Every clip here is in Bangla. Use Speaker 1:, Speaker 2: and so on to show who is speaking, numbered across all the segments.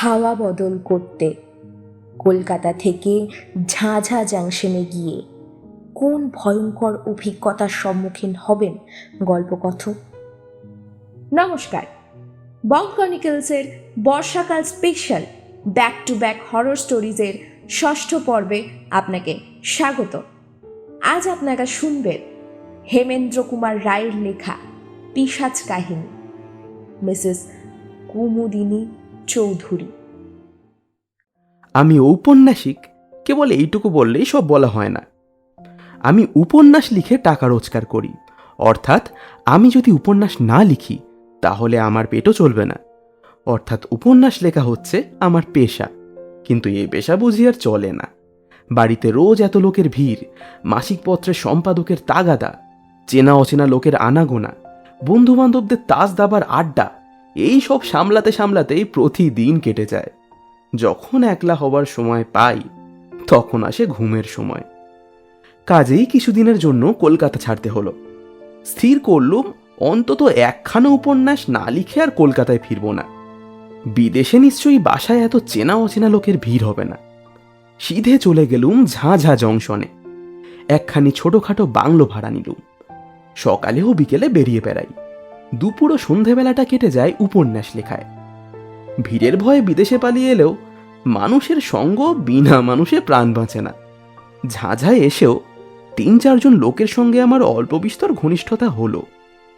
Speaker 1: হাওয়া বদল করতে। কলকাতা থেকে ঝাঁঝা জাংশনে গিয়ে কোন ভয়ঙ্কর অভিজ্ঞতার সম্মুখীন হবেন গল্পকথক? নমস্কার। বং বর্ষাকাল special back to back horror স্টোরিজের ষষ্ঠ পর্বে আপনাকে স্বাগত। আজ আপনারা শুনবেন হেমেন্দ্র কুমার রায়ের লেখা পিসাজ কাহিনী। মিসেস কুমুদিনী চৌধুরী।
Speaker 2: আমি ঔপন্যাসিক, কেবল এইটুকু বললেই সব বলা হয় না। আমি উপন্যাস লিখে টাকা রোজগার করি, অর্থাৎ আমি যদি উপন্যাস না লিখি, তাহলে আমার পেটও চলবে না। অর্থাৎ উপন্যাস লেখা হচ্ছে আমার পেশা, কিন্তু এই পেশা বুঝি আর চলে না। বাড়িতে রোজ এত লোকের ভিড়, মাসিক পত্রের সম্পাদকের তাগাদা, চেনা অচেনা লোকের আনাগোনা বন্ধু বান্ধবদের তাস দাবার আড্ডা এই সব সামলাতে সামলাতেই প্রতিদিন কেটে যায়। যখন একলা হবার সময় পাই, তখন আসে ঘুমের সময়। কাজেই কিছুদিনের জন্য কলকাতা ছাড়তে হলো। স্থির করলুম, অন্তত একখানা উপন্যাস না লিখে আর কলকাতায় ফিরব না। বিদেশে নিশ্চয়ই বাসায় এত চেনা অচেনা লোকের ভিড় হবে না। সিধে চলে গেলুম ঝাঁঝা জংশনে। একখানি ছোটখাটো বাংলো ভাড়া নিলুম। সকালে ও বিকেলে বেরিয়ে বেড়াই। দুপুর ও সন্ধেবেলাটা কেটে যায় উপন্যাস লেখায়। ভিড়ের ভয়ে বিদেশে পালিয়ে এলেও মানুষের সঙ্গ বিনা মানুষে প্রাণ বাঁচে না। ঝাঁঝায় এসেও তিন চারজন লোকের সঙ্গে আমার অল্প বিস্তর ঘনিষ্ঠতা হলো।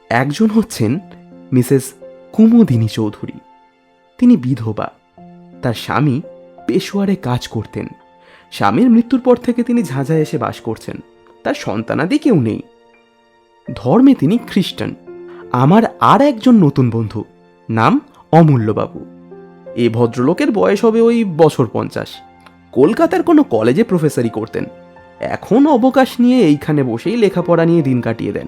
Speaker 2: একজন হচ্ছেন মিসেস কুমুদিনী চৌধুরী। তিনি বিধবা। তার স্বামী পেশোয়ারে কাজ করতেন। স্বামীর মৃত্যুর পর থেকে তিনি ঝাঁঝায় এসে বাস করছেন। তার সন্তানাদি কেউ নেই। ধর্মে তিনি খ্রিস্টান। আমার আর একজন নতুন বন্ধু, নাম অমূল্যবাবু। এ ভদ্রলোকের বয়স হবে ওই বছর পঞ্চাশ। কলকাতার কোনো কলেজে প্রফেসরি করতেন। এখন অবকাশ নিয়ে এইখানে বসেই লেখাপড়া নিয়ে দিন কাটিয়ে দেন।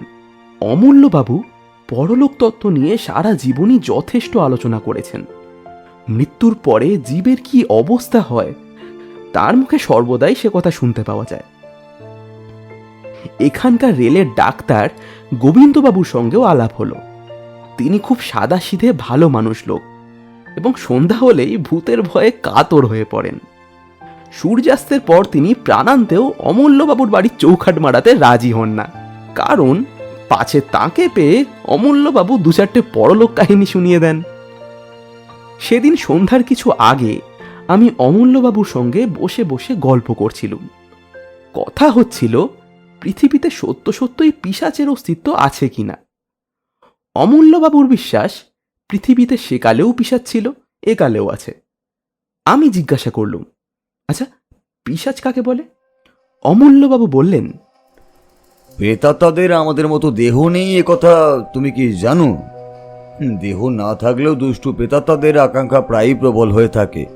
Speaker 2: অমূল্যবাবু পরলোক তত্ত্ব নিয়ে সারা জীবনই যথেষ্ট আলোচনা করেছেন। মৃত্যুর পরে জীবের কি অবস্থা হয়, তার মুখে সর্বদাই সে কথা শুনতে পাওয়া যায়। এখানকার রেলের ডাক্তার গোবিন্দবাবুর সঙ্গেও আলাপ হলো। তিনি খুব সাদাসিধে ভালো মানুষ লোক এবং সন্ধ্যা হলেই ভূতের ভয়ে কাতর হয়ে পড়েন। সূর্যাস্তের পর তিনি প্রাণান্তেও অমূল্যবাবুর বাড়ির চৌখাট মারাতে রাজি হন না। কারণ পাছে তাকে পেয়ে অমূল্যবাবু দু চারটে পরলোক কাহিনী শুনিয়ে দেন। সেদিন সন্ধ্যার কিছু আগে আমি অমূল্যবাবুর সঙ্গে বসে বসে গল্প করছিলুম। কথা হচ্ছিল পৃথিবীতে সত্য সত্যই পিসাচের অস্তিত্ব আছে কিনা অমূল্যবাবুর বিশ্বাস, পৃথিবীতে সেকালেও পিসাচ ছিল, একালেও আছে। আমি জিজ্ঞাসা করলুম আচ্ছা পিসাচ কাকে বলে? অমূল্যবাবু বললেন
Speaker 3: প্রেতাত্মাদের আমাদের মতো দেহ নেই, এ কথা তুমি কি জানো? দেহ না থাকলেও দুষ্টু প্রেতাত্মাদের আকাঙ্ক্ষা প্রায়ই প্রবল হয়ে থাকে।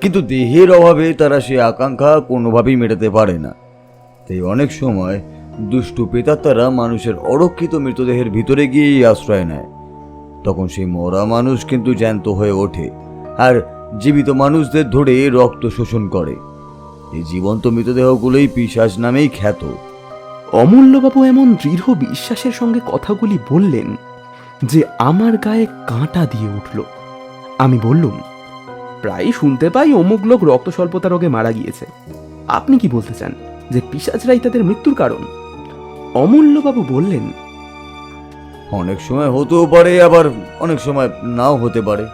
Speaker 3: কিন্তু দেহের অভাবে তারা সে আকাঙ্ক্ষা কোনোভাবেই মেটাতে পারে না। তাই অনেক সময় দুষ্টু প্রেতাত্মারা মানুষের অরক্ষিত মৃতদেহের ভিতরে গিয়েই আশ্রয় নেয়। তখন সেই মরা মানুষ কিন্তু জ্যান্ত হয়ে ওঠে আর জীবিত মানুষদের ধরে রক্ত শোষণ করে। এই জীবন্ত মৃতদেহগুলোই পিশাচ নামেই খ্যাত।
Speaker 2: অমূল্যবাবু এমন দৃঢ় বিশ্বাসের সঙ্গে কথাগুলি বললেন যে আমার গায়ে কাঁটা দিয়ে উঠল। আমি বললুম প্রায় শুনতে পাই অমুক লোক রক্ত স্বল্পতা রোগে মারা গিয়েছে। আপনি কি বলতে চান? যে পিসাচরাই তাদের মৃত্যুর কারণ। অমূল্যবাবু বললেন
Speaker 3: অনেক সময় হতেও পারে আবার অনেক সময় নাও হতে পারে।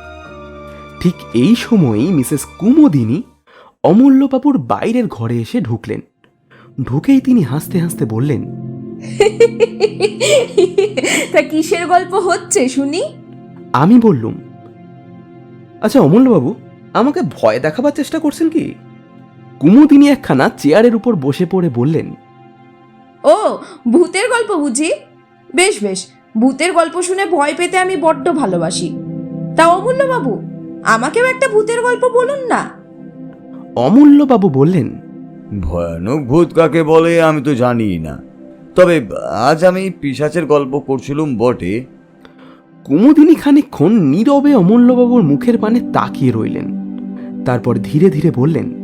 Speaker 2: ঠিক এই সময়ই মিসেস কুমুদিনী অমূল্যবাবুর বাইরের ঘরে এসে ঢুকলেন। ঢুকেই তিনি হাসতে হাসতে বললেন
Speaker 1: তা কিসের গল্প হচ্ছে শুনি?
Speaker 2: আমি বললুম আচ্ছা অমূল্যবাবু আমাকে ভয় দেখাবার চেষ্টা করছেন কি? কুমুদিনী একখানা চেয়ারের উপর বসে পড়ে বললেন
Speaker 1: ও ভূতের গল্প বুঝি? বেশ বেশ। ভূতের গল্প শুনে ভয় পেতে আমি বড্ড ভালোবাসি। তা অমূল্য বাবু আমাকেও একটা ভূতের গল্প বলুন না।
Speaker 2: অমূল্যবাবু বললেন
Speaker 3: ভয়ানক ভূত কাকে বলে আমি তো জানিই না। তবে আজ আমি পিসাচের গল্প করছিলুম বটে।
Speaker 2: কুমুদিনী খানিকক্ষণ নীরবে অমূল্যবাবুর মুখের পানে তাকিয়ে রইলেন। তারপর ধীরে ধীরে বললেন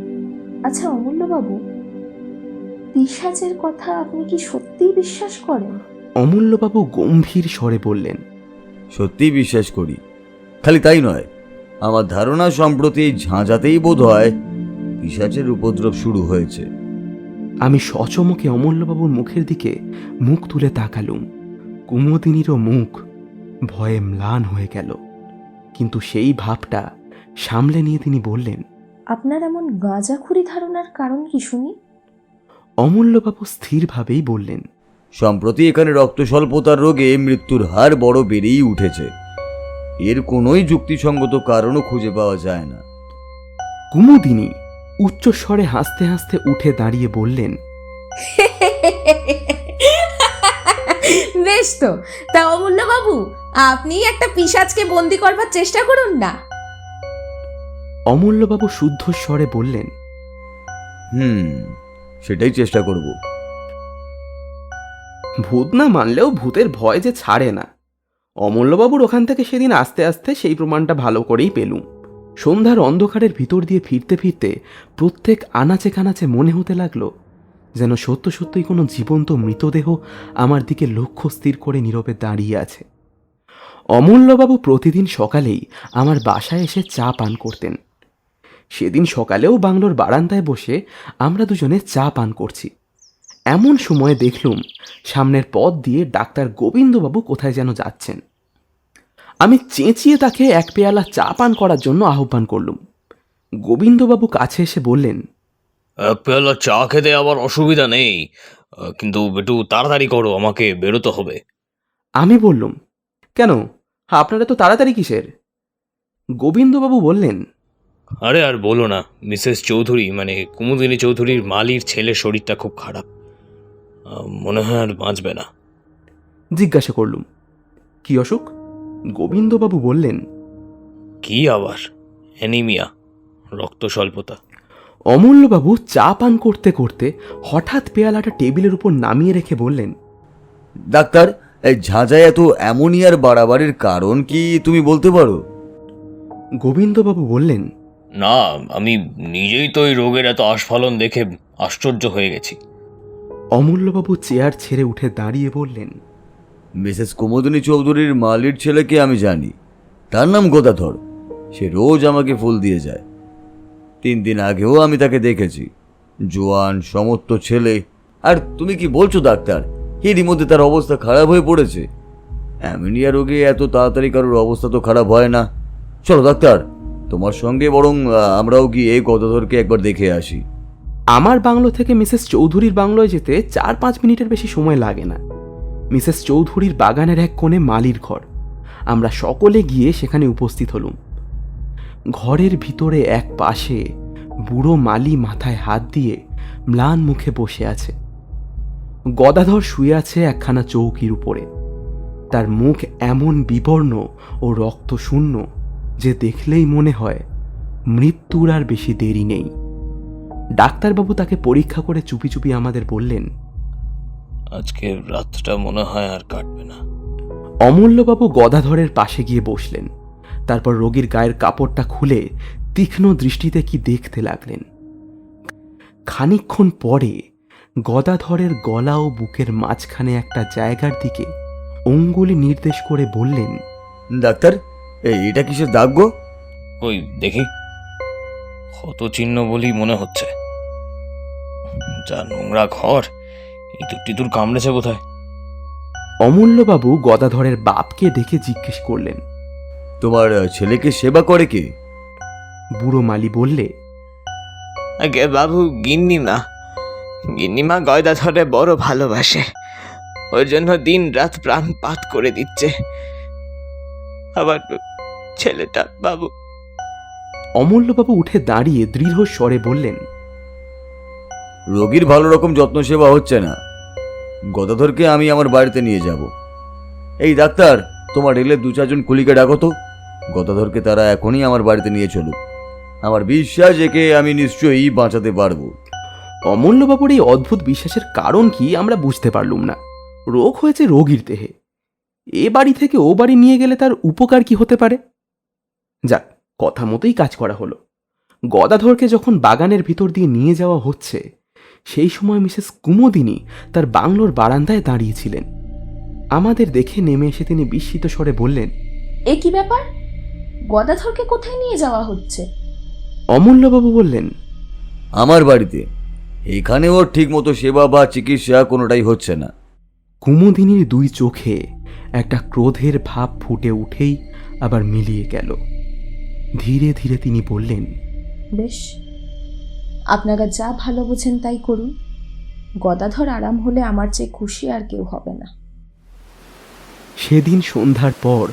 Speaker 1: আচ্ছা অমূল্য বাবু পিসাচের কথা আপনি কি সত্যিই বিশ্বাস করেন?
Speaker 2: অমূল্যবাবু গম্ভীর স্বরে বললেন
Speaker 3: সত্যিই বিশ্বাস করি। খালি তাই নয় আমার ধারণা সম্প্রতি ঝাঁঝাতেই বোধ হয় পিসাচের উপদ্রব শুরু হয়েছে।
Speaker 2: আমি সচমকে অমূল্যবাবুর মুখের দিকে মুখ তুলে তাকালুম। কুমুদিনীরও মুখ ভয়ে ম্লান হয়ে গেল। কিন্তু সেই ভাবটা সামলে নিয়ে তিনি বললেন
Speaker 4: আপনার এমন গাঁজাখুরি ধারণার কারণ কি শুনি?
Speaker 2: অমূল্যবাবু স্থিরভাবেই বললেন
Speaker 3: সম্প্রতি এখানে রক্ত স্বল্পতার রোগে মৃত্যুর হার বড় বেড়েই উঠেছে। এর কোনোই যুক্তিসঙ্গত কারণও খুঁজে পাওয়া যায় না।
Speaker 2: কুমুদিনী উচ্চস্বরে হাসতে হাসতে উঠে দাঁড়িয়ে বললেন
Speaker 1: বেশ তো তা অমূল্যবাবু আপনি একটা পিসাজকে বন্দি করবার চেষ্টা করুন না।
Speaker 2: অমূল্যবাবু শুদ্ধ স্বরে বললেন
Speaker 3: হুম সেটাই চেষ্টা করব।
Speaker 2: ভূত না মানলেও ভূতের ভয় যে ছাড়ে না। অমূল্যবাবুর ওখান থেকে সেদিন আস্তে আস্তে সেই প্রমাণটা ভালো করেই পেলুম। সন্ধ্যার অন্ধকারের ভিতর দিয়ে ফিরতে ফিরতে প্রত্যেক আনাচে কানাচে মনে হতে লাগল যেন সত্য সত্যই কোনো জীবন্ত মৃতদেহ আমার দিকে লক্ষ্য স্থির করে নীরবে দাঁড়িয়ে আছে। অমূল্যবাবু প্রতিদিন সকালেই আমার বাসায় এসে চা পান করতেন। সেদিন সকালেও বাংলোর বারান্দায় বসে আমরা দুজনে চা পান করছি। এমন সময় দেখলুম সামনের পথ দিয়ে ডাক্তার গোবিন্দবাবু কোথায় যেন যাচ্ছেন। আমি চেঁচিয়ে তাকে এক পেয়ালা চা পান করার জন্য আহ্বান করলুম। গোবিন্দবাবু কাছে এসে বললেন
Speaker 5: এক পেয়ালা চা খেতে আবার অসুবিধা নেই কিন্তু একটু তাড়াতাড়ি করো আমাকে বেরোতে হবে।
Speaker 2: আমি বললুম কেন? আপনারা তো তাড়াতাড়ি কিসের? গোবিন্দবাবু বললেন
Speaker 5: আরে আর বলো না মিসেস চৌধুরী মানে কুমুদিনী চৌধুরীর মালির ছেলের শরীরটা খুব খারাপ। মনে হয় আর বাঁচবে না।
Speaker 2: জিজ্ঞাসা করলুম কি অসুখ? গোবিন্দবাবু বললেন
Speaker 5: কি আবার? অ্যানিমিয়া রক্ত স্বল্পতা।
Speaker 2: অমূল্যবাবু চা পান করতে করতে হঠাৎ পেয়ালাটা টেবিলের উপর নামিয়ে রেখে বললেন
Speaker 3: ডাক্তার এই ঝাঁঝায় এত অ্যামোনিয়ার বাড়াবাড়ির কারণ কি তুমি বলতে পারো?
Speaker 2: গোবিন্দবাবু বললেন
Speaker 5: না আমি নিজেই তো এই রোগের এত আস্ফালন দেখে আশ্চর্য হয়ে গেছি।
Speaker 2: অমূল্যবাবু চেয়ার ছেড়ে উঠে দাঁড়িয়ে বললেন
Speaker 3: মিসেস কুমোদিনী চৌধুরীর মালির ছেলেকে আমি জানি। তার নাম গোদাধর। সে রোজ আমাকে ফুল দিয়ে যায়। তিন দিন আগেও আমি তাকে দেখেছি। জোয়ান সমস্ত ছেলে। আর তুমি কি বলছো ডাক্তার? এরই মধ্যে তার অবস্থা খারাপ হয়ে পড়েছে। অ্যামিনিয়া রোগে এত তাড়াতাড়ি কারোর অবস্থা তো খারাপ হয় না। চলো ডাক্তার। তোমার সঙ্গে বরং আমরাও গিয়ে গদাধরকে একবার দেখে আসি।
Speaker 2: আমার বাংলো থেকে মিসেস চৌধুরীর বাংলোয় যেতে চার পাঁচ মিনিটের বেশি সময় লাগে না। মিসেস চৌধুরীর বাগানের এক কোণে মালির ঘর। আমরা সকলে গিয়ে সেখানে উপস্থিত হলুম। ঘরের ভিতরে এক পাশে বুড়ো মালি মাথায় হাত দিয়ে ম্লান মুখে বসে আছে। গদাধর শুয়ে আছে একখানা চৌকির উপরে। তার মুখ এমন বিবর্ণ ও রক্তশূন্য যে দেখলেই মনে হয় মৃত্যুর আর বেশি দেরি নেই। ডাক্তারবাবু তাকে পরীক্ষা করে চুপি চুপি আমাদের বললেন
Speaker 5: আজকের রাতটা মনে হয় আর কাটবে না।
Speaker 2: অমূল্যবাবু গদাধরের পাশে গিয়ে বসলেন তারপর রোগীর গায়ের কাপড়টা খুলে তীক্ষ্ণ দৃষ্টিতে কি দেখতে লাগলেন। খানিকক্ষণ পরে গদাধরের গলা ও বুকের মাঝখানে একটা জায়গার দিকে অঙ্গুলি নির্দেশ করে বললেন
Speaker 3: ডাক্তার এই এটা কিসের দাগ গো?
Speaker 5: ওই দেখি। ক্ষত চিহ্ন বলেই মনে হচ্ছে। যা নোংরা ঘর ইঁদুর টিদুর কামড়েছে বোধহয়।
Speaker 2: অমূল্যবাবু গদাধরের বাপকে দেখে জিজ্ঞেস করলেন
Speaker 3: তোমার ছেলেকে সেবা করে কে?
Speaker 2: বুড়ো মালি বললে
Speaker 6: আগে বাবু গিন্নিমা। গিন্নিমা গয়দা ধরে বড় ভালোবাসে। ওর জন্য দিন রাত প্রাণপাত করে দিচ্ছে। আবার ছেলেটা বাবু।
Speaker 2: অমূল্যবাবু উঠে দাঁড়িয়ে দৃঢ় স্বরে বললেন
Speaker 3: রোগীর ভালো রকম যত্ন সেবা হচ্ছে না। গদাধরকে আমি আমার বাড়িতে নিয়ে যাব। এই ডাক্তার তোমার রেলের দু চারজন কুলিকে ডাকো তো। গদাধরকে তারা এখনই আমার বাড়িতে নিয়ে চলুক। আমার বিশ্বাস একে আমি নিশ্চয়ই বাঁচাতে পারব।
Speaker 2: অমূল্যবাবুর এই অদ্ভুত বিশ্বাসের কারণ কি আমরা বুঝতে পারলুম না। রোগ হয়েছে রোগীর দেহে। এ বাড়ি থেকে ও বাড়ি নিয়ে গেলে তার উপকার কি হতে পারে? যাক কথা মতোই কাজ করা হলো। গদাধরকে যখন বাগানের ভিতর দিয়ে নিয়ে যাওয়া হচ্ছে সেই সময় মিসেস কুমোদিনী তার বাংলোর বারান্দায় দাঁড়িয়েছিলেন। আমাদের দেখে নেমে এসে তিনি বিস্মিত স্বরে বললেন
Speaker 4: এ কি ব্যাপার? গদাধরকে কোথায় নিয়ে যাওয়া হচ্ছে?
Speaker 2: অমূল্যবাবু বললেন
Speaker 3: আমার বাড়িতে। এখানে ওর ঠিক মতো সেবা বা চিকিৎসা কোনোটাই হচ্ছে না।
Speaker 2: কুমুদিনীর দুই চোখে একটা ক্রোধের ভাব ফুটে উঠেই আবার মিলিয়ে গেল। ধীরে ধীরে তিনি বললেন
Speaker 4: বেশ আপনারা যা ভালো বোঝেন তাই করুন। গদাধর আরাম হলে আমার চেয়ে খুশি আর কেউ হবে না।
Speaker 2: সেদিন সন্ধ্যার পর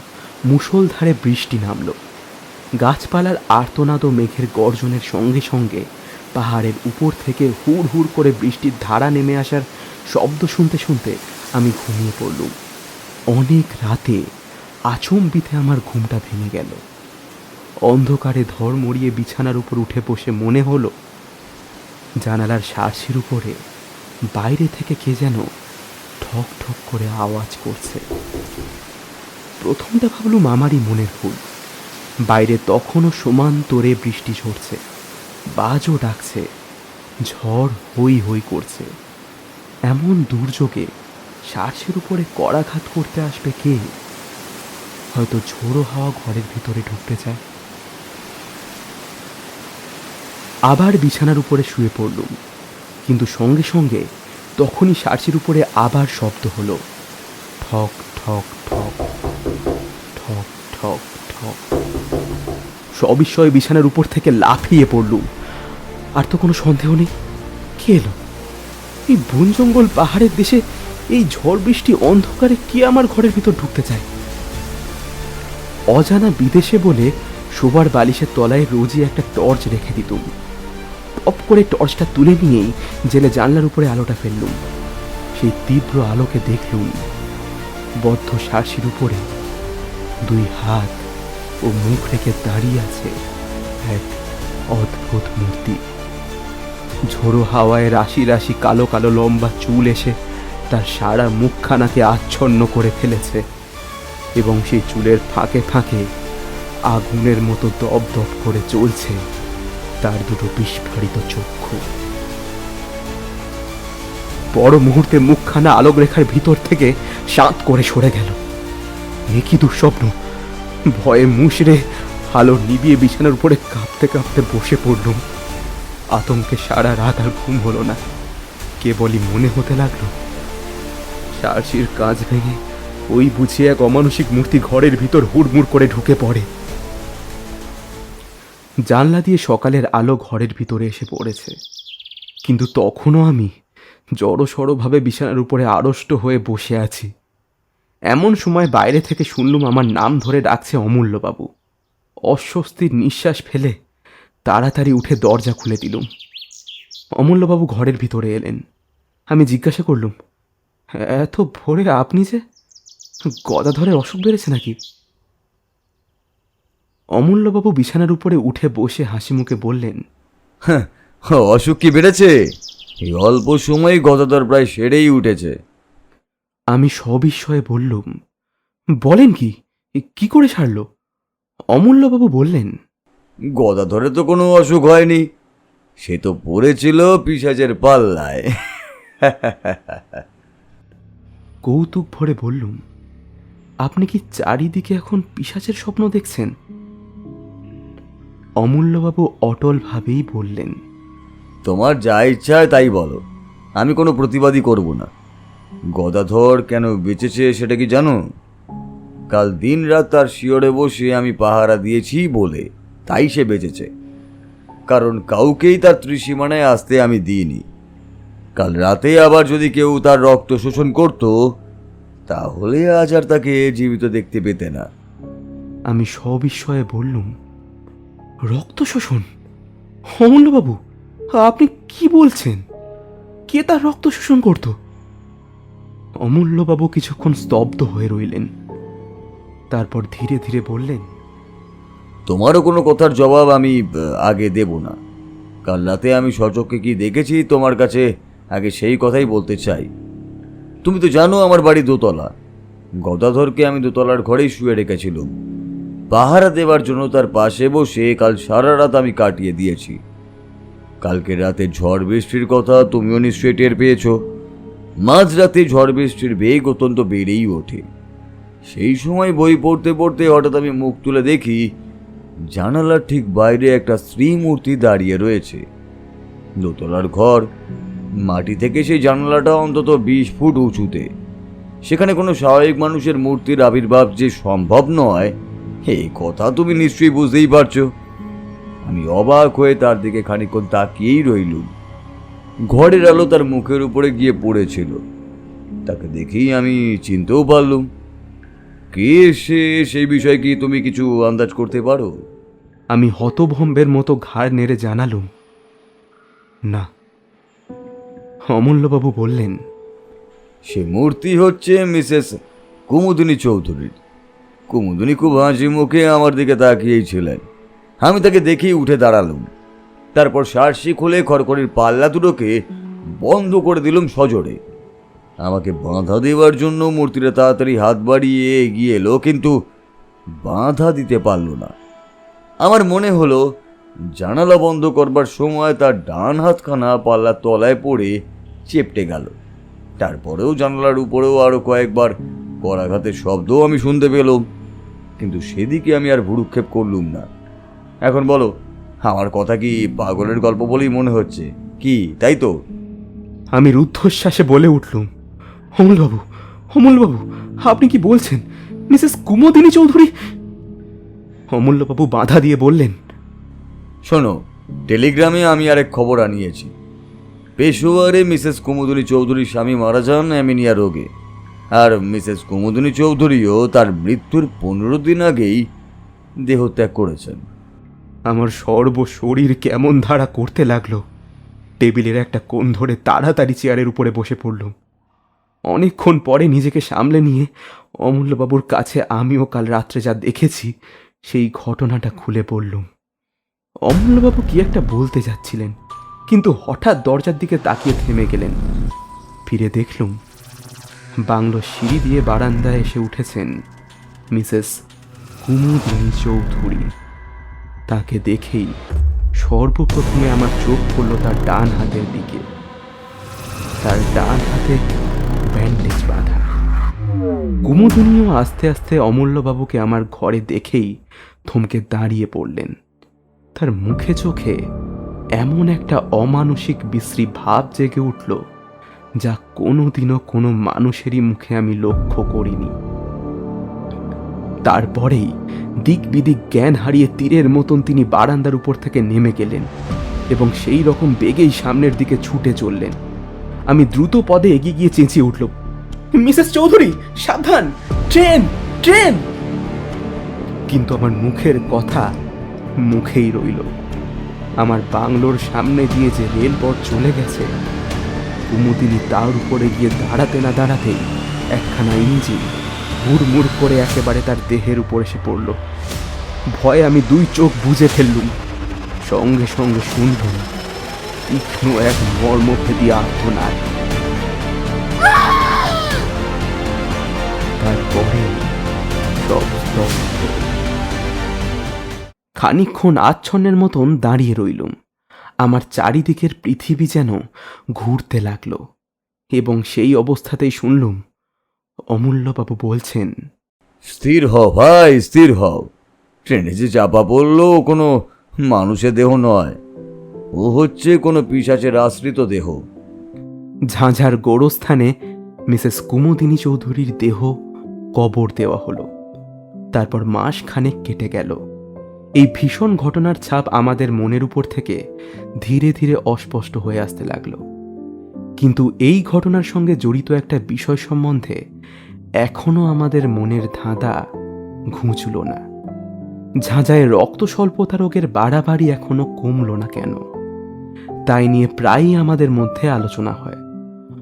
Speaker 2: মুষলধারে বৃষ্টি নামল। গাছপালার আর্তনাদ মেঘের গর্জনের সঙ্গে সঙ্গে পাহাড়ের উপর থেকে হুড় হুড় করে বৃষ্টির ধারা নেমে আসার শব্দ শুনতে শুনতে আমি ঘুমিয়ে পড়লুম। অনেক রাতে আচম্বিতে আমার ঘুমটা ভেঙে গেল। অন্ধকারে ধর মরিয়ে বিছানার উপর উঠে বসে মনে হলো, জানালার সার্সির উপরে বাইরে থেকে কে যেন ঠক ঠক করে আওয়াজ করছে। প্রথমটা ভাবলুম আমারই মনের ভুল। বাইরে তখনও সমান তোরে বৃষ্টি ঝরছে, বাজও ডাকছে, ঝড় হই হই করছে। এমন দুর্যোগে শ্বাসের উপরে করাঘাত করতে আসবে কে? হয়তো ঝোড়ো হাওয়া ঘরের ভিতরে ঢুকতে চায়। আবার বিছানার উপরে শুয়ে পড়লুম। কিন্তু সঙ্গে সঙ্গে তখনই সার্সির উপরে আবার শব্দ হলো। ঠক ঠক ঠক ঠক ঠক ঠক। সবিস্ময়ে বিছানার উপর থেকে লাফিয়ে পড়লুম। আর তো কোনো সন্দেহ নেই। কে এলো? এই বন জঙ্গল পাহাড়ের দেশে এই ঝড় বৃষ্টি অন্ধকারে কে আমার ঘরের ভিতর ঢুকতে চায়? অজানা বিদেশে বলে শোবার বালিশের তলায় রোজই একটা টর্চ রেখে দিতুম। টপ করে টর্চটা তুলে নিয়েই জেলে জানলার উপরে আলোটা ফেললুম। সেই তীব্র আলোকে দেখলুম বদ্ধ সার্সির উপরে দুই হাত ও মুখ রেখে দাঁড়িয়ে আছে এক অদ্ভুত মূর্তি। ঝোড়ো হাওয়ায় রাশি রাশি কালো কালো লম্বা চুল এসে তার সারা মুখখানাকে আচ্ছন্ন করে ফেলেছে এবং সেই চুলের ফাঁকে ফাঁকে আগুনের মতো দপ দপ করে চলছে। তার দুটো বিস্ফারিত চক্ষু। বড় মুহূর্তে মুখখানা আলোক রেখার ভিতর থেকে শাঁত করে সরে গেল। এ কি দুঃস্বপ্ন? ভয়ে মুশড়ে আলো নিবিয়ে বিছানার উপরে কাঁপতে কাঁপতে বসে পড়লুম। আতঙ্কে সারা রাত আর ঘুম হলো না। কেবলই মনে হতে লাগল সার্সির কাজ ভেঙে ওই বুঝিয়ে এক অমানসিক মূর্তি ঘরের ভিতর হুড়মুড় করে ঢুকে পড়ে। জানলা দিয়ে সকালের আলো ঘরের ভিতরে এসে পড়েছে। কিন্তু তখনও আমি জড়সড়ভাবে বিছানার উপরে আড়ষ্ট হয়ে বসে আছি। এমন সময় বাইরে থেকে শুনলুম আমার নাম ধরে ডাকছে অমূল্যবাবু। অস্বস্তির নিঃশ্বাস ফেলে তাড়াতাড়ি উঠে দরজা খুলে দিলুম। অমূল্যবাবু ঘরের ভিতরে এলেন। আমি জিজ্ঞাসা করলুম, এত ভোরে আপনি যে? গদাধরের অসুখ বেড়েছে নাকি? অমূল্যবাবু বিছানার উপরে উঠে বসে হাসি মুখে বললেন
Speaker 3: হ্যাঁ, অসুখ কি বেড়েছে? এই অল্প সময়ে গদাধর প্রায় সেরেই উঠেছে।
Speaker 2: আমি সবিস্ময়ে বললুম বলেন কি কি করে সারল? অমূল্যবাবু বললেন
Speaker 3: গদাধরে তো কোনো অসুখ হয়নি সে তো পড়েছিল পিসাজের পাল্লায়।
Speaker 2: কৌতুক ভরে বললুম আপনি কি চারিদিকে এখন পিশাচের স্বপ্ন দেখছেন? অমূল্যবাবু অটলভাবেই বললেন
Speaker 3: তোমার যা ইচ্ছা তাই বলো। আমি কোনো প্রতিবাদই করব না। গদাধর কেন বেঁচেছে সেটা কি জানো? কাল দিন রাত তার শিওরে বসে আমি পাহারা দিয়েছি বলে তাই সে বেঁচেছে। কারণ কাউকেই তার ত্রিসীমানায় আসতে আমি দিইনি। কাল রাতে আবার যদি কেউ তার রক্ত শোষণ করত তাহলে আজ আর তাকে জীবিত দেখতে পেতে না।
Speaker 2: আমি সবিস্ময়ে বললুম রক্ত শোষণ অমূল্যবাবু, আপনি কি বলছেন? কে তার রক্ত শোষণ করত? অমূল্যবাবু কিছুক্ষণ স্তব্ধ হয়ে রইলেন। তারপর ধীরে ধীরে বললেন,
Speaker 3: তোমারও কোনো কথার জবাব আমি আগে দেব না। কাল রাতে আমি সচক্ষে কি দেখেছি, তোমার কাছে আগে সেই কথাই বলতে চাই। তুমি তো জানো আমার বাড়ি দোতলা। গদাধরকে আমি দোতলার ঘরেই শুয়ে রেখেছিলাম। পাহারা দেওয়ার জন্য তার পাশে বসে কাল সারা রাত আমি কাটিয়ে দিয়েছি। কালকে রাতে ঝড় বৃষ্টির কথা তুমিও নিশ্চয়ই টের পেয়েছ। মাঝরাতে ঝড় বৃষ্টির বেগ অত্যন্ত বেড়েই ওঠে। সেই সময় বই পড়তে পড়তে হঠাৎ আমি মুখ তুলে দেখি, জানালার ঠিক বাইরে একটা স্ত্রী মূর্তি দাঁড়িয়ে রয়েছে। দোতলার ঘর, মাটি থেকে সেই জানালাটা অন্তত বিশ ফুট উঁচুতে। সেখানে কোনো স্বাভাবিক মানুষের মূর্তির আবির্ভাব যে সম্ভব নয় এই কথা তুমি নিশ্চয়ই বুঝতেই পারছ। আমি অবাক হয়ে তার দিকে খানিকক্ষণ তাকিয়েই রইলুম। ঘরের আলো তার মুখের উপরে গিয়ে পড়েছিল। তাকে দেখেই আমি চিনতেও পারলুম। কে সে সেই বিষয়ে কি তুমি কিছু আন্দাজ করতে পারো?
Speaker 2: আমি হতভম্বের মতো ঘাড় নেড়ে জানালুম। না অমূল্যবাবু বললেন
Speaker 3: সে মূর্তি হচ্ছে মিসেস কুমুদিনী চৌধুরীর। কুমুদিনী খুব হাসি মুখে আমার দিকে তাকিয়েই ছিলেন আমি তাকে দেখেই উঠে দাঁড়ালুম। তারপর শার্সি খুলে খড়খড়ির পাল্লা দুটোকে বন্ধ করে দিলুম সজোরে। আমাকে বাঁধা দেওয়ার জন্য মূর্তিটা তাড়াতাড়ি হাত বাড়িয়ে এগিয়ে এলো, কিন্তু বাঁধা দিতে পারল না। আমার মনে হলো, জানালা বন্ধ করবার সময় তার ডান হাতখানা পাল্লার তলায় পড়ে চেপটে গেল। তারপরেও জানালার উপরেও আরও কয়েকবার করাঘাতের শব্দও আমি শুনতে পেলাম। কিন্তু সেদিকে আমি আর ভুরুক্ষেপ করলুম না। এখন বলো আমার কথা কি পাগলের গল্প বলেই মনে হচ্ছে? কি তাই তো?
Speaker 2: আমি রুদ্ধশ্বাসে বলে উঠলুম অমূলবাবু অমূলবাবু আপনি কি বলছেন? মিসেস কুমোদিনী চৌধুরী? অমূল্যবাবু বাধা দিয়ে বললেন
Speaker 3: শোনো টেলিগ্রামে আমি আরেক খবর আনিয়েছি। পেশোয়ারে মিসেস কুমুদিনী চৌধুরীর স্বামী মারা যান অ্যামিনিয়া রোগে। আর মিসেস কুমুদিনী চৌধুরীও তার মৃত্যুর পনেরো দিন আগেই দেহত্যাগ করেছেন।
Speaker 2: আমার সর্ব শরীর কেমন ধারা করতে লাগল। টেবিলের একটা কোণ ধরে তাড়াতাড়ি চেয়ারের উপরে বসে পড়লুম। অনেকক্ষণ পরে নিজেকে সামলে নিয়ে অমূল্যবাবুর কাছে আমিও কাল রাত্রে যা দেখেছি, সেই ঘটনাটা খুলে পড়লুম। অমূল্যবাবু কি একটা বলতে যাচ্ছিলেন, কিন্তু হঠাৎ দরজার দিকে তাকিয়ে থেমে গেলেন। ফিরে দেখলুম বাংলো সিঁড়ি দিয়ে বারান্দায় এসে উঠেছেন মিসেস কুমুদিনী চৌধুরী। তাকে দেখেই সর্বপ্রথমে আমার চোখ পড়ল তার ডান হাতের দিকে। তার ডান হাতে ব্যান্ডেজ বাঁধা। কুমুদিনীও আস্তে আস্তে অমূল্যবাবুকে আমার ঘরে দেখেই থমকে দাঁড়িয়ে পড়লেন। তার মুখে চোখে এমন একটা অমানসিক বিশ্রী ভাব জেগে উঠল যা কোনোদিনও কোনো মানুষেরই মুখে আমি লক্ষ্য করিনি। তারপরেই দিক বিদিক জ্ঞান হারিয়ে তীরের মতন তিনি বারান্দার উপর থেকে নেমে গেলেন এবং সেই রকম বেগেই সামনের দিকে ছুটে চললেন। আমি দ্রুত পদে এগিয়ে গিয়ে চেঁচিয়ে উঠল, মিসেস চৌধুরী, সাবধান! ট্রেন! ট্রেন! কিন্তু আমার মুখের কথা মুখেই রইল। আমার বাংলোর সামনে দিয়ে যে রেলপথ চলে গেছে কুমুদিনী তার উপরে গিয়ে দাঁড়াতে না দাঁড়াতেই একখানা ইঞ্জিন হুড়মুড় করে একেবারে তার দেহের উপর এসে পড়ল। ভয়ে আমি দুই চোখ বুঝে ফেললুম। সঙ্গে সঙ্গে শুনলুম, তীক্ষ্ণ এক মর্মভেদী আর্তনাদ। তারপরে সব স্তব্ধ। খানিকক্ষণ আচ্ছন্নের মতন দাঁড়িয়ে রইলুম। আমার চারিদিকের পৃথিবী যেন ঘুরতে লাগল। এবং সেই অবস্থাতেই শুনলুম অমূল্যবাবু বলছেন
Speaker 3: স্থির হও ভাই স্থির হও। ট্রেনে যে চাপা পড়ল কোনো মানুষের দেহ নয়। ও হচ্ছে কোনো পিসাচের আশ্রিত দেহ।
Speaker 2: ঝাঁঝার গোড়স্থানে মিসেস কুমুদিনী চৌধুরীর দেহ কবর দেওয়া হলো। তারপর মাস খানেক কেটে গেল। এই ভীষণ ঘটনার ছাপ আমাদের মনের উপর থেকে ধীরে ধীরে অস্পষ্ট হয়ে আসতে লাগল। কিন্তু এই ঘটনার সঙ্গে জড়িত একটা বিষয় সম্বন্ধে এখনও আমাদের মনের ধাঁধা ঘুঁচল না। ঝাঁঝায় রক্ত স্বল্পতা রোগের বাড়াবাড়ি এখনও কমল না কেন? তাই নিয়ে প্রায়ই আমাদের মধ্যে আলোচনা হয়।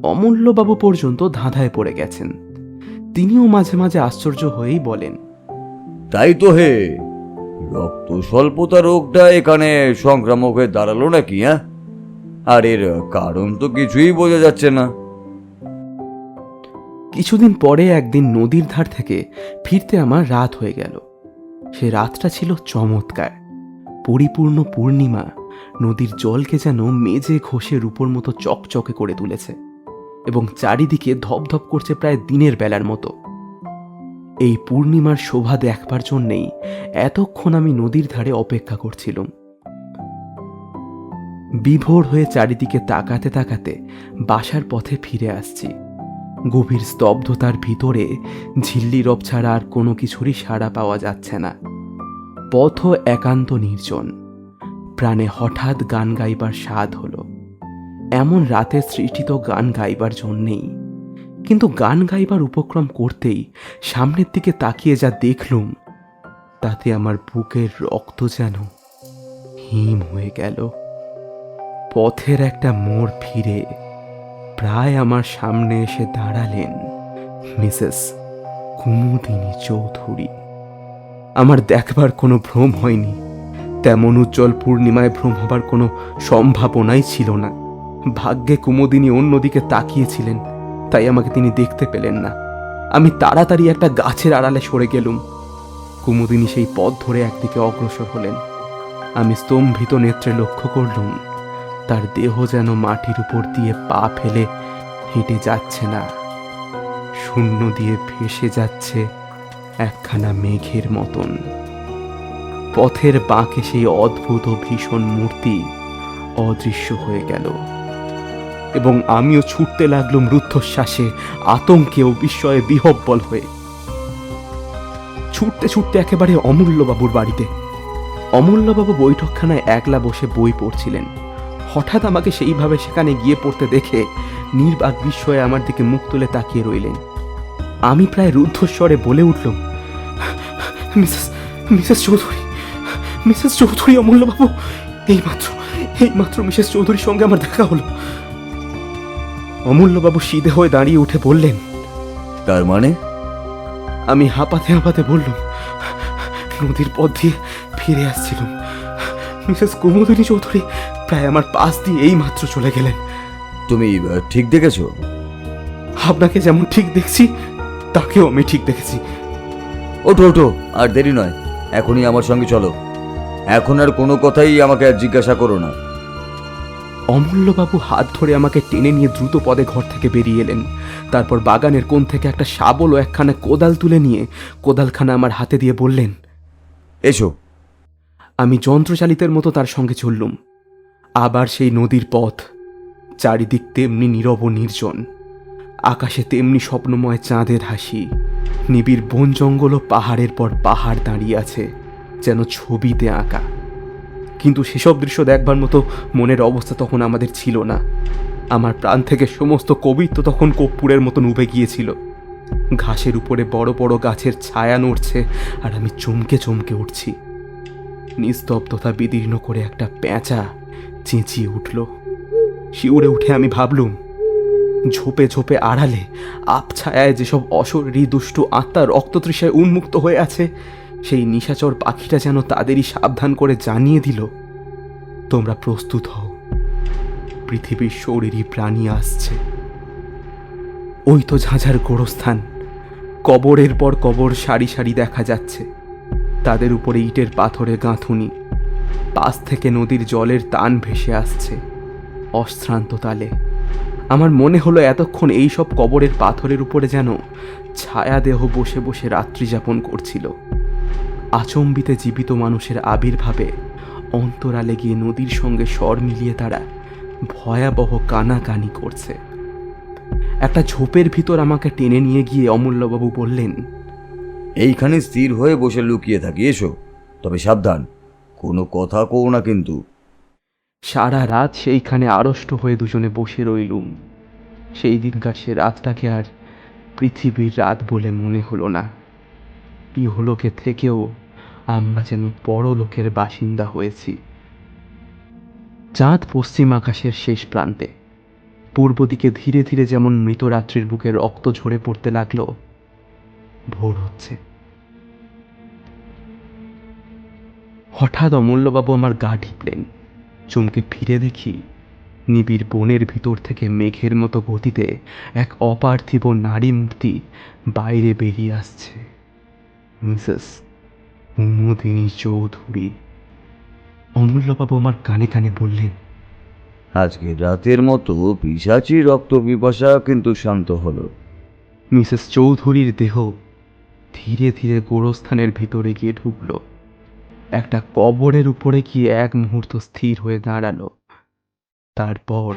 Speaker 2: অমূল্যবাবু পর্যন্ত ধাঁধায় পড়ে গেছেন। তিনিও মাঝে মাঝে আশ্চর্য হয়েই বলেন,
Speaker 3: তাই তো হে! রক্ত স্বল্পতা রোগটা এখানে সংক্রামক হয়ে দাঁড়াল নাকি হ্যাঁ? আর এর কারণ তো কিছুই বোঝা যাচ্ছে না।
Speaker 2: কিছুদিন পরে একদিন নদীর ধার থেকে ফিরতে আমার রাত হয়ে গেল। সে রাতটা ছিল চমৎকার। পরিপূর্ণ পূর্ণিমা, নদীর জলকে যেন মেজে ঘষে রূপোর মতো চকচকে করে তুলেছে এবং চারিদিকে ধপধপ করছে প্রায় দিনের বেলার মতো। এই পূর্ণিমার শোভা দেখবার জন্যেই এতক্ষণ আমি নদীর ধারে অপেক্ষা করছিলাম। বিভোর হয়ে চারিদিকে তাকাতে তাকাতে বাসার পথে ফিরে আসছি। গভীর স্তব্ধতার ভিতরে ঝিল্লি রব ছাড়া আর কোনো কিছুরই সাড়া পাওয়া যাচ্ছে না। পথ একান্ত নির্জন। প্রাণে হঠাৎ গান গাইবার স্বাদ হলো। এমন রাতে সৃষ্টিত গান গাইবার জন্যেই কিন্তু গান গাইবার উপক্রম করতেই সামনের দিকে তাকিয়ে যা দেখলুম, তাতে আমার বুকের রক্ত যেন হিম হয়ে গেল। পথের একটা মোড় ফিরে প্রায় আমার সামনে এসে দাঁড়ালেন মিসেস কুমুদিনী চৌধুরী। আমার দেখবার কোনো ভ্রম হয়নি, তেমন উজ্জ্বল পূর্ণিমায় ভ্রম হবার কোনো সম্ভাবনাই ছিল না। ভাগ্যে কুমুদিনী অন্যদিকে তাকিয়েছিলেন তাই আমাকে তিনি দেখতে পেলেন না। আমি তাড়াতাড়ি একটা গাছের আড়ালে সরে গেলুম। কুমুদিনী সেই পথ ধরে একদিকে অগ্রসর হলেন। আমি স্তম্ভিত নেত্রে লক্ষ্য করলুম, তার দেহ যেন মাটির উপর দিয়ে পা ফেলে হেঁটে যাচ্ছে না। শূন্য দিয়ে ভেসে যাচ্ছে একখানা মেঘের মতন। পথের বাঁকে সেই অদ্ভুত ভীষণ মূর্তি অদৃশ্য হয়ে গেল। এবং আমিও ছুটতে লাগলুম রুদ্ধশ্বাসে, আতঙ্কে ও বিস্ময়ে বিহব্বল হয়ে। ছুটতে ছুটতে একেবারে অমূল্যবাবুর বাড়িতে। অমূল্যবাবু বৈঠকখানায় একলা বসে বই পড়ছিলেন। হঠাৎ আমাকে সেইভাবে সেখানে গিয়ে পড়তে দেখে নির্বাক বিস্ময়ে আমার দিকে মুখ তুলে তাকিয়ে রইলেন। আমি প্রায় রুদ্ধস্বরে বলে উঠলাম, Mrs Mrs Chowdhury Mrs Chowdhury অমূল্যবাবু, এইমাত্র এইমাত্র মিসেস চৌধুরীর সঙ্গে আমার দেখা হলো। অমূল্যবাবু সিধে হয়ে দাঁড়িয়ে উঠে বললেন
Speaker 3: তার মানে?
Speaker 2: আমি হাঁপাতে হাঁপাতে বললাম নদীর পথ দিয়ে ফিরে আসছিলাম। মিসেস কুমুদিনী চৌধুরী প্রায় আমার পাশ দিয়ে এই মাত্র চলে গেলেন।
Speaker 3: তুমি ঠিক দেখেছ?
Speaker 2: আপনাকে যেমন ঠিক দেখছি তাকেও আমি ঠিক দেখেছি।
Speaker 3: ওঠো ওঠো আর দেরি নয় এখনই আমার সঙ্গে চলো। এখন আর কোনো কথাই আমাকে আর জিজ্ঞাসা করো না।
Speaker 2: অমূল্যবাবু হাত ধরে আমাকে টেনে নিয়ে দ্রুত পদে ঘর থেকে বেরিয়ে এলেন। তারপর বাগানের কোণ থেকে একটা শাবল ও একখানা কোদাল তুলে নিয়ে কোদালখানা আমার হাতে দিয়ে বললেন
Speaker 3: এসো।
Speaker 2: আমি যন্ত্রচালিতের মতো তার সঙ্গে চললুম। আবার সেই নদীর পথ চারিদিক তেমনি নীরব নির্জন। আকাশে তেমনি স্বপ্নময় চাঁদের হাসি। নিবিড় বন জঙ্গল ও পাহাড়ের পর পাহাড় দাঁড়িয়ে আছে যেন ছবিতে আঁকা। কিন্তু সেসব দৃশ্য দেখবার মতো মনের অবস্থা তখন আমাদের ছিল না। আমার প্রাণ থেকে সমস্ত কবিত্ব তখন কর্পূরের মতন উবে গিয়েছিল। ঘাসের উপরে বড় বড় গাছের ছায়া নড়ছে আর আমি চমকে চমকে উঠছি। নিস্তব্ধতা বিদীর্ণ করে একটা পেঁচা চেঁচিয়ে উঠল। শিউরে উঠে আমি ভাবলুম, ঝোপে ঝোপে আড়ালে আপছায়ায় যেসব অশরীরী দুষ্টু আত্মা রক্ততৃষায় উন্মুক্ত হয়ে আছে সেই নিশাচর পাখিটা যেন তাদেরই সাবধান করে জানিয়ে দিল, তোমরা প্রস্তুত হও। পৃথিবীর শরীরই প্রাণী আসছে। ওই তো ঝাঁঝার গোরস্থান। কবরের পর কবর সারি সারি দেখা যাচ্ছে। তাদের উপরে ইটের পাথরে গাঁথুনি। পাশ থেকে নদীর জলের তান ভেসে আসছে। অশ্রান্ত তালে। আমার মনে হলো এতক্ষণ এই সব কবরের পাথরের উপরে যেন ছায়াদেহ বসে বসে রাত্রি যাপন করছিল। আচম্বিতে জীবিত মানুষের আবির্ভাবে অন্তরালে গিয়ে নদীর সঙ্গে স্বর মিলিয়ে তারা ভয়াবহ কানাকানি করছে। একটা ঝোপের ভিতর আমাকে টেনে নিয়ে গিয়ে অমূল্যবাবু বললেন
Speaker 3: এইখানে স্থির হয়ে বসে লুকিয়ে থাকি এসো। তবে সাবধান কোনো কথা কও না কিন্তু।
Speaker 2: সারা রাত সেইখানে আড়ষ্ট হয়ে দুজনে বসে রইলুম। সেই দিনকার সে রাতটাকে আর পৃথিবীর রাত বলে মনে হলো না। ইহলোকে থেকেও আমরা যেন বড় লোকের বাসিন্দা হয়েছি। চাঁদ পশ্চিম আকাশের শেষ প্রান্তে। পূর্ব দিকে ধীরে ধীরে যেমন মৃত রাত্রির বুকে রক্ত ঝরে পড়তে লাগল, ভোর হচ্ছে। হঠাৎ অমূল্যবাবু আমার গা ঢিপলেন। চমকে ফিরে দেখি নিবিড় বনের ভিতর থেকে মেঘের মতো গতিতে এক অপার্থিব নারী মূর্তি বাইরে বেরিয়ে আসছে। মিসেস কুমুদিনী চৌধুরী অমূল্যবাবু আমার কানে কানে বললেন
Speaker 3: আজকে রাতের মতো পিসাচি রক্ত পিপাসা কিন্তু শান্ত হলো।
Speaker 2: মিসেস চৌধুরীর দেহ ধীরে ধীরে গোরস্থানের ভিতরে গিয়ে ঢুকলো। একটা কবরের উপরে গিয়ে এক মুহূর্ত স্থির হয়ে দাঁড়াল। তারপর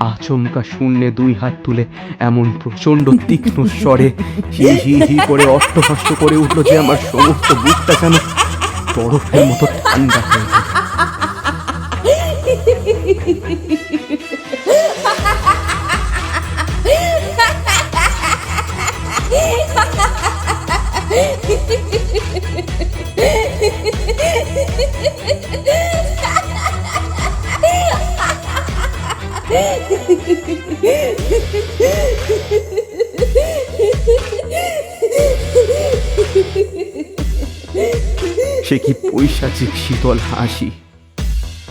Speaker 2: আচমকা শূন্যে দুই হাত তুলে এমন প্রচণ্ড তীক্ষ্ণ স্বরে হি হি হি করে অট্টহাস্য করে উঠল যে আমার সমস্ত বুকটা যেন বরফের মতো ঠান্ডা হয়ে গেল। সে কি পৈশাচিক শীতল হাসি?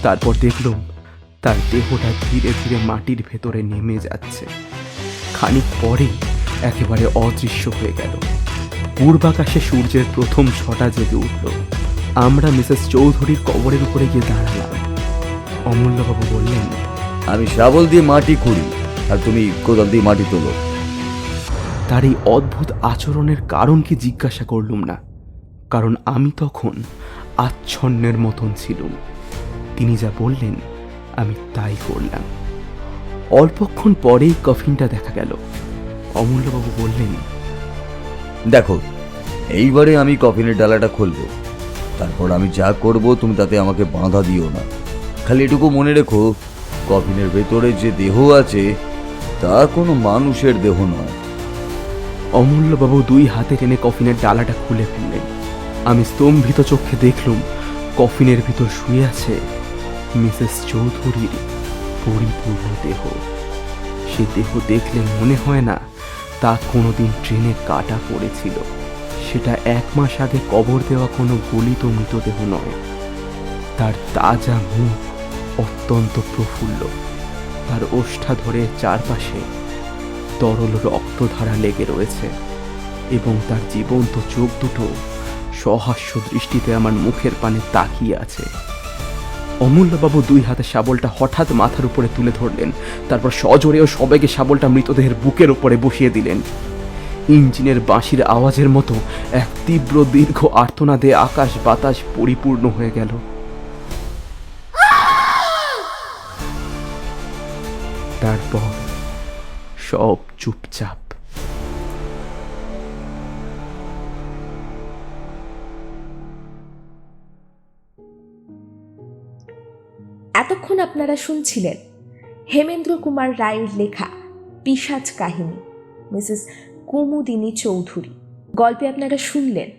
Speaker 2: তারপর দেখলাম, তার দেহটা ধীরে ধীরে মাটির ভেতরে নেমে যাচ্ছে। খানিক পরেই একেবারে অদৃশ্য হয়ে গেল। পূর্বাকাশে সূর্যের প্রথম ছটা জেগে উঠল। আমরা মিসেস চৌধুরীর কবরের উপরে গিয়ে দাঁড়ালাম। অমূল্যবাবু বললেন
Speaker 3: আমি শাবল দিয়ে মাটি খুঁড়ি আর তুমি কোদাল দিয়ে মাটি তোলো।
Speaker 2: তার এই অদ্ভুত আচরণের কারণ কি জিজ্ঞাসা করলুম না কারণ আমি তখন আচ্ছন্নের মতন ছিলুম। তিনি যা বললেন আমি তাই করলাম। অল্পক্ষণ পরেই কফিনটা দেখা গেল। অমূল্যবাবু বললেন
Speaker 3: দেখো এইবারে আমি কফিনের ডালাটা খুলবো। তারপর আমি যা করব তুমি তাতে আমাকে বাঁধা দিও না। খালি এটুকু মনে রেখো কফিনের ভেতরে যে দেহ আছে, তা কোনো মানুষের দেহ নয়।
Speaker 2: অমূল্যবাবু দুই হাতে টেনে কফিনের ডালাটা খুলে ফেললেন। আমি স্তম্ভিত চোখে দেখলুম, কফিনের ভিতর শুয়ে আছে মিসেস চৌধুরীর পরিপূর্ণ দেহ। সে দেহ দেখলে মনে হয় না, তা কোনোদিন ট্রেনে কাটা পড়েছিল। সেটা এক মাস আগে কবর দেওয়া কোনো গলিত মৃতদেহ নয়। তার তাজা মুখ অত্যন্ত প্রফুল্ল। তার ওষ্ঠা ধরে চারপাশে তরল রক্তধারা লেগে রয়েছে এবং তার জীবন্ত চোখ দুটো সহাস্য দৃষ্টিতে আমার মুখের পানে তাকিয়ে আছে। অমূল্যবাবু দুই হাতে শাবলটা হঠাৎ মাথার উপরে তুলে ধরলেন, তারপর সজোরে ও সবেগে শাবলটা মৃতদেহের বুকের উপরে বসিয়ে দিলেন। ইঞ্জিনের বাঁশির আওয়াজের মতো এক তীব্র দীর্ঘ আর্তনাদে আকাশ বাতাস পরিপূর্ণ হয়ে গেল। তারপর সব চুপচাপ।
Speaker 4: এতক্ষণ আপনারা শুনছিলেন হেমেন্দ্র কুমার রায়ের লেখা পিশাচ কাহিনী, মিসেস কুমুদিনী চৌধুরী। গল্পে আপনারা শুনলেন,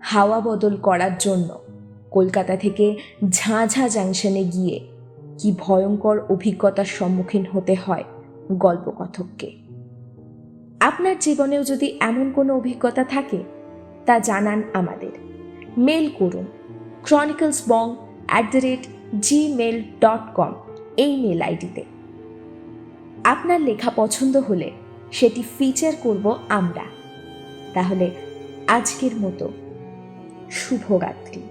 Speaker 4: হাওয়া বদল করার জন্য কলকাতা থেকে ঝাঁঝা জাংশনে গিয়ে কি ভয়ঙ্কর অভিজ্ঞতার সম্মুখীন হতে হয় গল্পকথককে। আপনার জীবনেও যদি এমন কোনো অভিজ্ঞতা থাকে, তা জানান আমাদের। মেল করুন chronicles Bong at the rate Gmail dot com এই মেল আইডিতে। আপনার লেখা পছন্দ হলে সেটি ফিচার করব আমরা। তাহলে আজকের মতো শুভরাত্রি।